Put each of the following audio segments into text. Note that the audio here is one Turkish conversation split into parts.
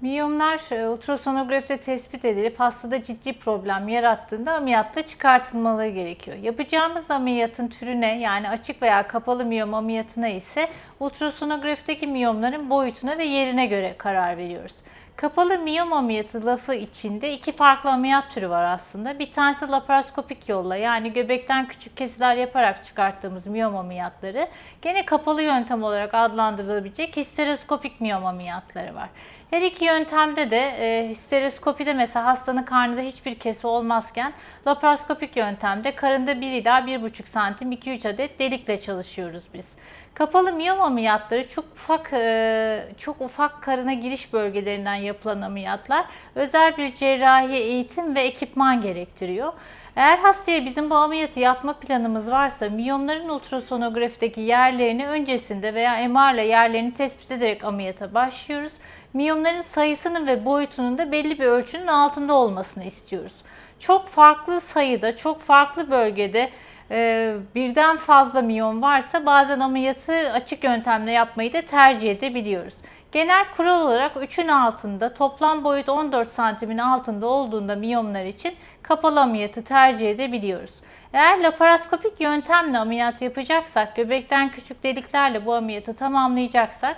Miyomlar e, ultrasonografide tespit edilip hastada ciddi problem yarattığında ameliyatla çıkartılmaları gerekiyor. Yapacağımız ameliyatın türüne yani açık veya kapalı miyom ameliyatına ise ultrasonografideki miyomların boyutuna ve yerine göre karar veriyoruz. Kapalı miyom ameliyatı lafı içinde iki farklı ameliyat türü var aslında. Bir tanesi laparoskopik yolla yani göbekten küçük kesiler yaparak çıkarttığımız miyom ameliyatları. Gene kapalı yöntem olarak adlandırılabilecek histeroskopik miyom ameliyatları var. Her iki yöntemde de e, histeroskopide mesela hastanın karnında hiçbir kesi olmazken laparoskopik yöntemde karında 1 ila 1,5 santim 2-3 adet delikle çalışıyoruz biz. Kapalı miyom ameliyatları çok ufak e, çok ufak karına giriş bölgelerinden yapılan ameliyatlar özel bir cerrahi eğitim ve ekipman gerektiriyor. Eğer hastaya bizim bu ameliyatı yapma planımız varsa miyomların ultrasonografideki yerlerini öncesinde veya MR ile yerlerini tespit ederek ameliyata başlıyoruz. Miyomların sayısının ve boyutunun da belli bir ölçünün altında olmasını istiyoruz. Çok farklı sayıda, çok farklı bölgede birden fazla miyom varsa bazen ameliyatı açık yöntemle yapmayı da tercih edebiliyoruz. Genel kural olarak 3'ün altında toplam boyut 14 santimin altında olduğunda miyomlar için kapalı ameliyatı tercih edebiliyoruz. Eğer laparoskopik yöntemle ameliyat yapacaksak, göbekten küçük deliklerle bu ameliyatı tamamlayacaksak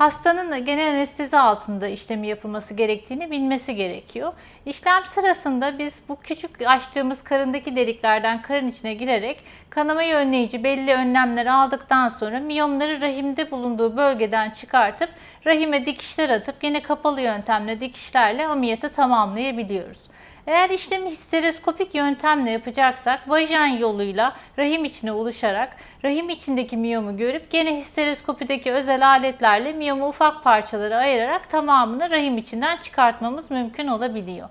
hastanın genel anestezi altında işlemi yapılması gerektiğini bilmesi gerekiyor. İşlem sırasında biz bu küçük açtığımız karındaki deliklerden karın içine girerek kanamayı önleyici belli önlemler aldıktan sonra miyomları rahimde bulunduğu bölgeden çıkartıp rahime dikişler atıp yine kapalı yöntemle dikişlerle ameliyatı tamamlayabiliyoruz. Eğer işlemi histeroskopik yöntemle yapacaksak vajen yoluyla rahim içine ulaşarak rahim içindeki miyomu görüp gene histeroskopideki özel aletlerle miyomu ufak parçalara ayırarak tamamını rahim içinden çıkartmamız mümkün olabiliyor.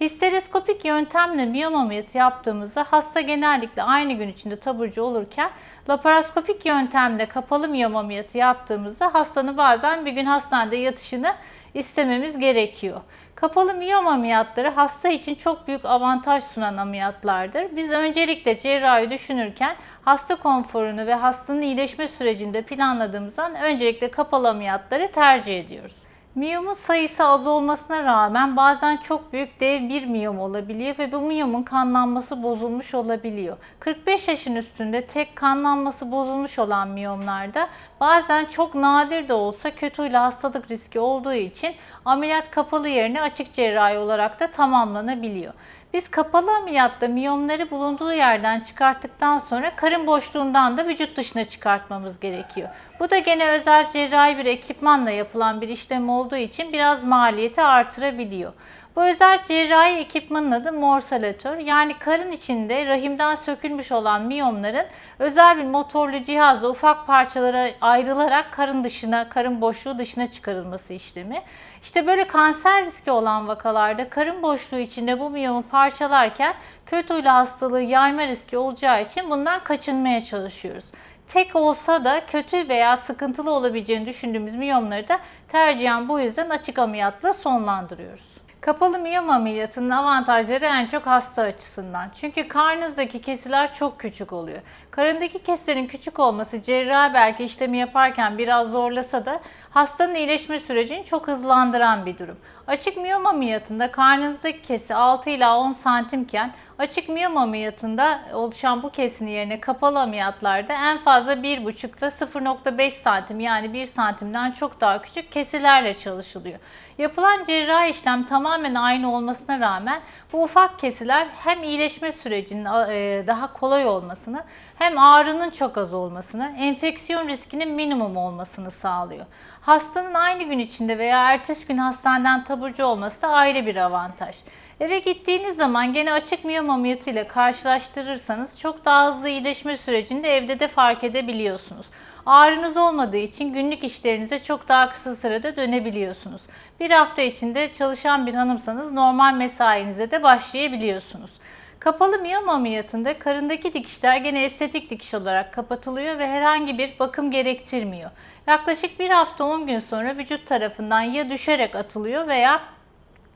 Histeroskopik yöntemle miyom ameliyatı yaptığımızda hasta genellikle aynı gün içinde taburcu olurken laparoskopik yöntemle kapalı miyom ameliyatı yaptığımızda hastanın bazen bir gün hastanede yatışını istememiz gerekiyor. Kapalı miyom ameliyatları hasta için çok büyük avantaj sunan ameliyatlardır. Biz öncelikle cerrahi düşünürken hasta konforunu ve hastanın iyileşme sürecinde planladığımızdan öncelikle kapalı ameliyatları tercih ediyoruz. Miyomun sayısı az olmasına rağmen bazen çok büyük dev bir miyom olabiliyor ve bu miyomun kanlanması bozulmuş olabiliyor. 45 yaşın üstünde tek kanlanması bozulmuş olan miyomlarda bazen çok nadir de olsa kötüyle hastalık riski olduğu için ameliyat kapalı yerine açık cerrahi olarak da tamamlanabiliyor. Biz kapalı ameliyatta miyomları bulunduğu yerden çıkarttıktan sonra karın boşluğundan da vücut dışına çıkartmamız gerekiyor. Bu da gene özel cerrahi bir ekipmanla yapılan bir işlem olduğu için biraz maliyeti artırabiliyor. Bu özel cerrahi ekipmanın adı morsalatör. Yani karın içinde rahimden sökülmüş olan miyomların özel bir motorlu cihazla ufak parçalara ayrılarak karın dışına, karın boşluğu dışına çıkarılması işlemi. İşte böyle kanser riski olan vakalarda karın boşluğu içinde bu miyomu parçalarken kötü huylu hastalığı yayma riski olacağı için bundan kaçınmaya çalışıyoruz. Tek olsa da kötü veya sıkıntılı olabileceğini düşündüğümüz miyomları da tercihen bu yüzden açık ameliyatla sonlandırıyoruz. Kapalı miyom ameliyatının avantajları en çok hasta açısından. Çünkü karnınızdaki kesiler çok küçük oluyor. Karındaki kesilerin küçük olması cerrahi belki işlemi yaparken biraz zorlasa da hastanın iyileşme sürecini çok hızlandıran bir durum. Açık miyom ameliyatında karnınızdaki kesi 6 ila 10 santimken açık miyom ameliyatında oluşan bu kesin yerine kapalı ameliyatlarda en fazla 1,5 ile 0,5 santim yani 1 santimden çok daha küçük kesilerle çalışılıyor. Yapılan cerrahi işlem tamamen aynı olmasına rağmen bu ufak kesiler hem iyileşme sürecinin e, daha kolay olmasını hem ağrının çok az olmasını, enfeksiyon riskinin minimum olmasını sağlıyor. Hastanın aynı gün içinde veya ertesi gün hastaneden taburcu olması da ayrı bir avantaj. Eve gittiğiniz zaman gene açık miyom ameliyatı ile karşılaştırırsanız çok daha hızlı iyileşme sürecini de evde de fark edebiliyorsunuz. Ağrınız olmadığı için günlük işlerinize çok daha kısa sürede dönebiliyorsunuz. Bir hafta içinde çalışan bir hanımsanız normal mesainize de başlayabiliyorsunuz. Kapalı miyom ameliyatında karındaki dikişler gene estetik dikiş olarak kapatılıyor ve herhangi bir bakım gerektirmiyor. Yaklaşık bir hafta 10 gün sonra vücut tarafından ya düşerek atılıyor veya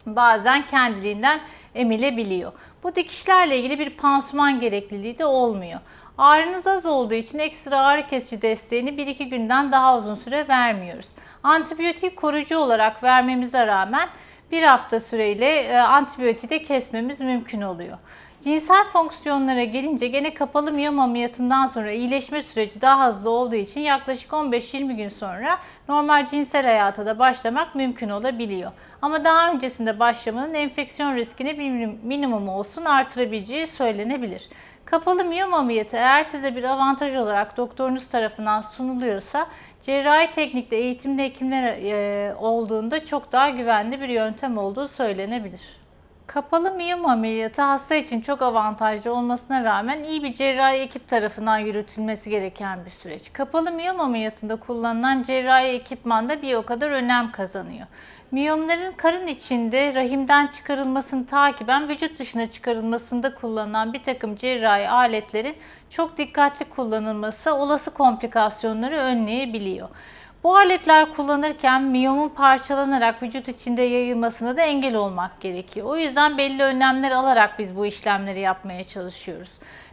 bazen kendiliğinden emilebiliyor. Bu dikişlerle ilgili bir pansuman gerekliliği de olmuyor. Ağrınız az olduğu için ekstra ağrı kesici desteğini 1-2 günden daha uzun süre vermiyoruz. Antibiyotik koruyucu olarak vermemize rağmen bir hafta süreyle e, antibiyotiği de kesmemiz mümkün oluyor. Cinsel fonksiyonlara gelince gene kapalı miyom ameliyatından sonra iyileşme süreci daha hızlı olduğu için yaklaşık 15-20 gün sonra normal cinsel hayata da başlamak mümkün olabiliyor. Ama daha öncesinde başlamanın enfeksiyon riskini bir minimum olsun artırabileceği söylenebilir. Kapalı miyom ameliyatı eğer size bir avantaj olarak doktorunuz tarafından sunuluyorsa cerrahi teknikte eğitimli hekimler e, olduğunda çok daha güvenli bir yöntem olduğu söylenebilir. Kapalı miyom ameliyatı hasta için çok avantajlı olmasına rağmen iyi bir cerrahi ekip tarafından yürütülmesi gereken bir süreç. Kapalı miyom ameliyatında kullanılan cerrahi ekipman da bir o kadar önem kazanıyor. Miyomların karın içinde rahimden çıkarılmasını takiben vücut dışına çıkarılmasında kullanılan bir takım cerrahi aletlerin çok dikkatli kullanılması olası komplikasyonları önleyebiliyor. Bu aletler kullanırken miyomun parçalanarak vücut içinde yayılmasına da engel olmak gerekiyor. O yüzden belli önlemler alarak biz bu işlemleri yapmaya çalışıyoruz.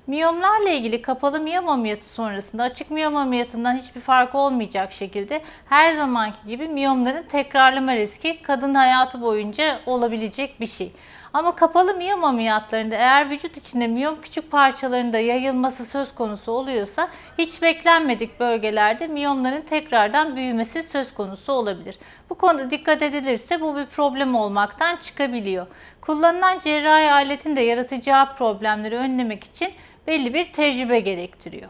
Miyomlarla ilgili kapalı miyom ameliyatı sonrasında açık miyom ameliyatından hiçbir fark olmayacak şekilde her zamanki gibi miyomların tekrarlama riski kadın hayatı boyunca olabilecek bir şey. Ama kapalı miyom ameliyatlarında eğer vücut içinde miyom küçük parçalarında yayılması söz konusu oluyorsa hiç beklenmedik bölgelerde miyomların tekrardan büyümesi söz konusu olabilir. Bu konuda dikkat edilirse bu bir problem olmaktan çıkabiliyor. Kullanılan cerrahi aletin de yaratacağı problemleri önlemek için belli bir tecrübe gerektiriyor.